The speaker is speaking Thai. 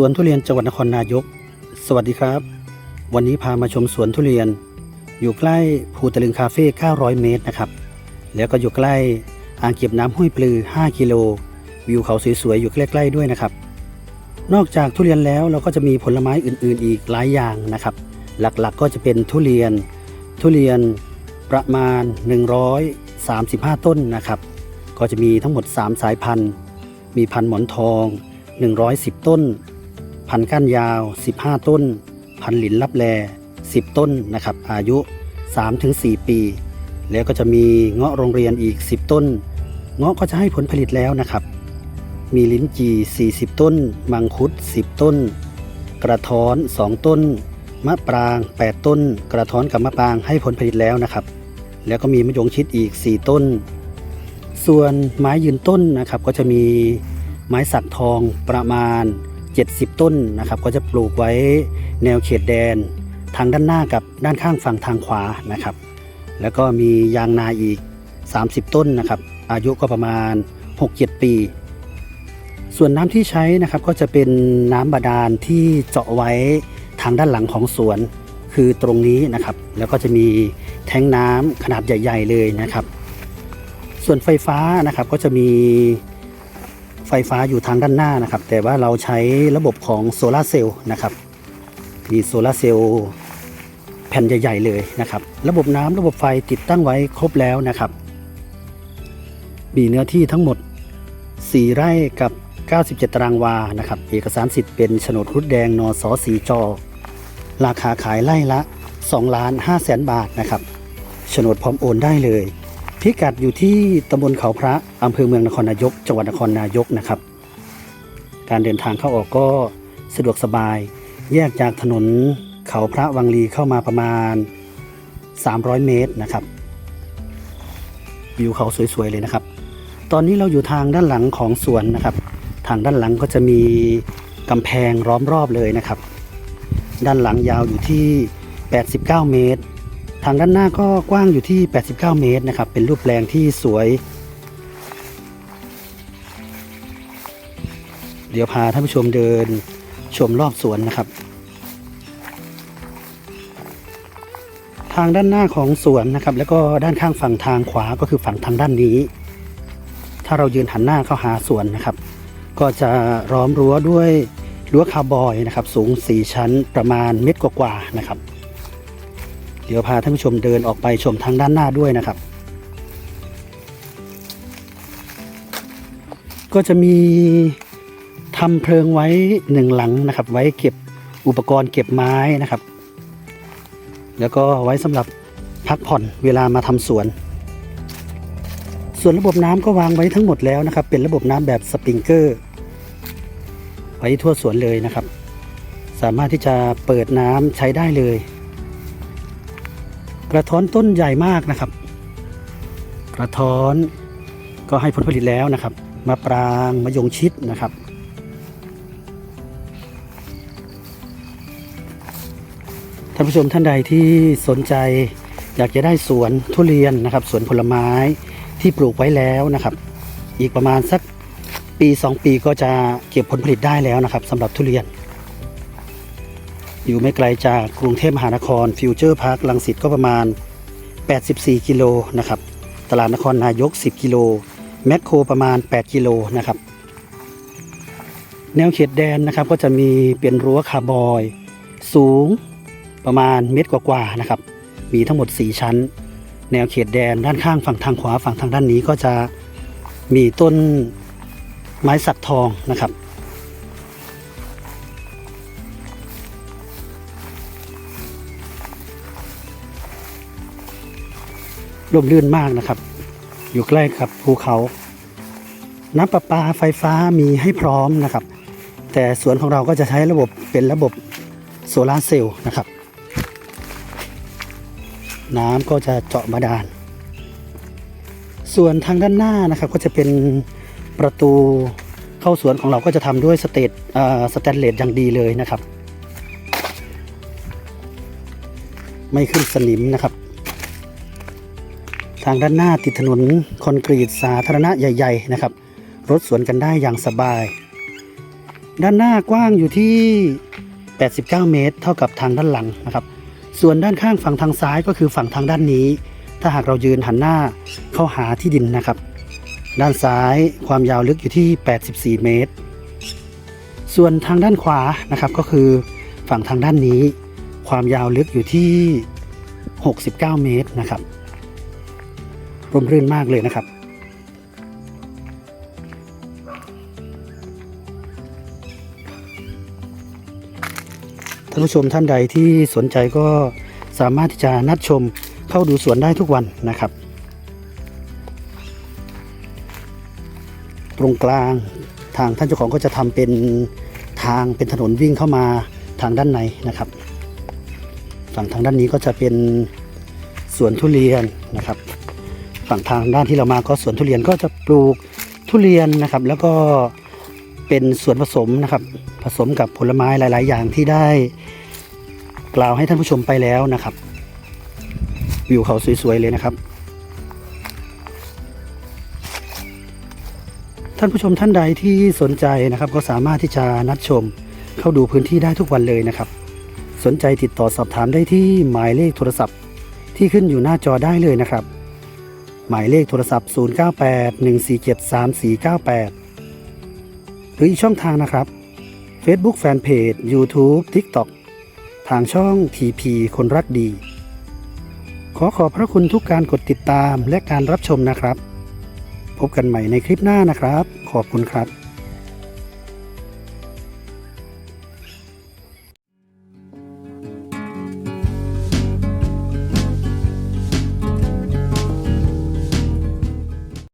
สวนทุเรียนจังหวัดนครนายก สวัสดีครับ วันนี้พามาชมสวนทุเรียน อยู่ใกล้ภูตะลึงคาเฟ่ 900 เมตรนะครับ แล้วก็อยู่ใกล้อ่างเก็บน้ำห้วยปลือ 5 กิโล วิวเขาสวยๆ อยู่ใกล้ๆด้วยนะครับ นอกจากทุเรียนแล้วเราก็จะมีผลไม้อื่นๆ อีกหลายอย่างนะครับ หลักๆก็จะเป็นทุเรียน ทุเรียนประมาณ 135 ต้นนะครับ ก็จะมีทั้งหมด 3 สายพันธุ์ มีพันธุ์หมอนทอง 110 ต้น พันก้านยาว 15 ต้น พันหลินลับแล 10 ต้นนะครับ อายุ 3-4 ปี แล้วก็จะมีเงาะโรงเรียนอีก 10 ต้น เงาะก็จะให้ผลผลิตแล้วนะครับ มีลิ้นจี่ 40 ต้น มังคุด 10 ต้น กระท้อน 2 ต้น มะปราง 8 ต้น กระท้อนกับมะปรางให้ผลผลิตแล้วนะครับ แล้วก็มีมะยงชิดอีก 4 ต้น ส่วนไม้ยืนต้นนะครับก็จะมีไม้สักทองประมาณ 70 ต้นนะครับ ก็จะปลูกไว้แนวเขตแดน ทางด้านหน้ากับด้านข้างฝั่งทางขวานะครับ แล้วก็มียางนาอีก 30 ต้นนะครับ อายุก็ประมาณ 6-7 ปี ส่วนน้ำที่ใช้นะครับก็จะเป็นน้ำบาดาลที่เจาะไว้ทางด้านหลังของสวน คือตรงนี้นะครับ แล้วก็จะมีแทงน้ำขนาดใหญ่ ๆ เลยนะครับ ส่วนไฟฟ้านะครับก็จะมี ไฟฟ้าอยู่ทางด้านหน้านะครับ แต่ว่าเราใช้ระบบของโซลาร์เซลล์นะครับมีโซลาร์เซลล์แผ่นใหญ่ ๆ เลยนะครับ ระบบน้ำระบบไฟติดตั้งไว้ครบแล้วนะครับ มีเนื้อที่ทั้งหมด 4 ไร่กับ 97 ตารางวานะครับ เอกสารสิทธิ์เป็นโฉนดรุดแดงนสสีจอ ราคาขายไร่ละ 2 ล้าน5แสนบาทนะครับโฉนดพร้อมโอนได้เลย พิกัดอยู่ที่ตำบลเขาพระอำเภอเมืองนครนายก จังหวัดนครนายกนะครับ การเดินทางเข้าออกก็สะดวกสบาย แยกจากถนนเขาพระวังลีเข้ามาประมาณ 300 เมตรนะครับ วิวเขาสวยๆเลยนะครับ ตอนนี้เราอยู่ทางด้านหลังของสวนนะครับ ทางด้านหลังก็จะมีกำแพงล้อมรอบเลยนะครับ ด้านหลังยาวอยู่ที่ 89 เมตร ทางด้านหน้าก็กว้างอยู่ที่ 89 เมตรนะครับ เป็นรูปแปลงที่สวย เดี๋ยวพาท่านผู้ชมเดินชมรอบสวนนะครับ ทางด้านหน้าของสวนนะครับ แล้วก็ด้านข้างฝั่งทางขวาก็คือฝั่งทางด้านนี้ ถ้าเรายืนหันหน้าเข้าหาสวนนะครับ ก็จะล้อมรั้วด้วยรั้วคาร์บอยนะครับ สูง 4 ชั้นประมาณเมตรกว่าๆนะครับ เดี๋ยวพาท่านผู้ชมเดินออกไปชมทางด้านหน้าด้วยนะครับ ก็จะมีทำเพลิงไว้หนึ่งหลังนะครับ ไว้เก็บอุปกรณ์เก็บไม้นะครับ แล้วก็ไว้สำหรับพักผ่อนเวลามาทำสวน ส่วนระบบน้ำก็วางไว้ทั้งหมดแล้วนะครับ เป็นระบบน้ำแบบสปริงเกอร์ไว้ทั่วสวนเลยนะครับ สามารถที่จะเปิดน้ำใช้ได้เลย กระท้อนต้นใหญ่มากนะครับ กระท้อนก็ให้ผลผลิตแล้วนะครับมะปรางมะยงชิดนะครับ ท่านผู้ชมท่านใดที่สนใจอยากจะได้สวนทุเรียนนะครับ สวนผลไม้ที่ปลูกไว้แล้วนะครับ อีกประมาณสักปี 2 ปีก็จะเก็บผลผลิตได้แล้วนะครับสำหรับทุเรียน อยู่ไม่ไกลจากกรุงเทพมหานครฟิวเจอร์พาร์คลังสิตก็ประมาณ 84 กิโลนะครับ ตลาดนครนายก 10 กิโล แมคโครประมาณ 8 กิโลนะครับ แนวเขตแดนนะครับก็จะมีเป็นรั้วคาร์บอย สูงประมาณเมตรกว่าๆนะครับ มีทั้งหมด 4 ชั้น แนวเขตแดนด้านข้างฝั่งทางขวาฝั่งทางด้านนี้ก็จะมีต้นไม้สักทองนะครับ ร่มรื่นมากนะครับ อยู่ใกล้กับภูเขา น้ำประปาไฟฟ้ามีให้พร้อมนะครับ แต่สวนของเราก็จะใช้ระบบเป็นระบบโซลาร์เซลล์นะครับ น้ำก็จะเจาะบาดาล ส่วนทางด้านหน้านะครับก็จะเป็นประตูเข้าสวนของเราก็จะทำด้วยสเตตสแตนเลสอย่างดีเลยนะครับ ไม่ขึ้นสนิมนะครับ ทางด้านหน้าติดถนนคอนกรีตสาธารณะใหญ่ ๆ นะครับ รถสวนกันได้อย่างสบาย ด้านหน้ากว้างอยู่ที่ 89 เมตร เท่ากับทางด้านหลังนะครับ ส่วนด้านข้างฝั่งทางซ้ายก็คือฝั่งทางด้านนี้ ถ้าหากเรายืนหันหน้าเข้าหาที่ดินนะครับ ด้านซ้ายความยาวลึกอยู่ที่ 84 เมตร ส่วนทางด้านขวานะครับก็คือฝั่งทางด้านนี้ ความยาวลึกอยู่ที่ 69 เมตรนะครับ ร่มรื่นมากเลยนะครับ ท่านผู้ชมท่านใดที่สนใจก็สามารถที่จะนัดชมเข้าดูสวนได้ทุกวันนะครับ ตรงกลางทางท่านเจ้าของก็จะทำเป็นทางเป็นถนนวิ่งเข้ามาทางด้านในนะครับ ฝั่งทางด้านนี้ก็จะเป็นสวนทุเรียนนะครับ ฝั่งทางด้านที่เรามาก็สวนทุเรียนก็จะปลูกทุเรียนนะครับ แล้วก็เป็นส่วนผสมนะครับ ผสมกับผลไม้หลาย ๆ อย่างที่ได้กล่าวให้ท่านผู้ชมไปแล้วนะครับ วิวเขาสวย ๆ เลยนะครับ ท่านผู้ชมท่านใดที่สนใจนะครับ ก็สามารถที่จะนัดชมเข้าดูพื้นที่ได้ทุกวันเลยนะครับ สนใจติดต่อสอบถามได้ที่หมายเลขโทรศัพท์ที่ขึ้นอยู่หน้าจอได้เลยนะครับ หมายเลขโทรศัพท์ 0981473498 หรืออีกช่องทางนะครับ Facebook Fanpage YouTube TikTok ทางช่อง TP คนรักดี ขอขอบพระคุณทุกการกดติดตามและการรับชมนะครับ พบกันใหม่ในคลิปหน้านะครับ ขอบคุณครับ